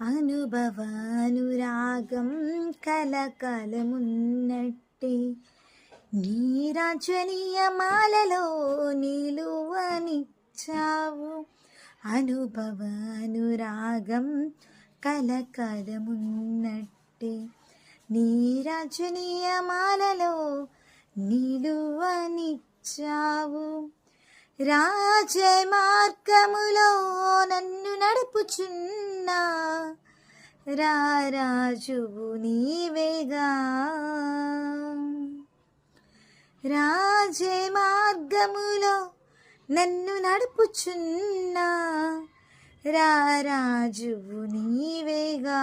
అనుభవానురాగం కలకాలమున్నట్టే నీరాజనీయమాలలో నిలువనిచ్చావు అనుభవానురాగం కలకాలమున్నట్టే నీరాజనీయమాలలో నిలువనిచ్చావు రాజమార్గములో నన్ను నడుపుచున్నా రారాజువు నీవేగా. రాజమార్గములో నన్ను నడుపుచున్నా రారాజువు నీవేగా.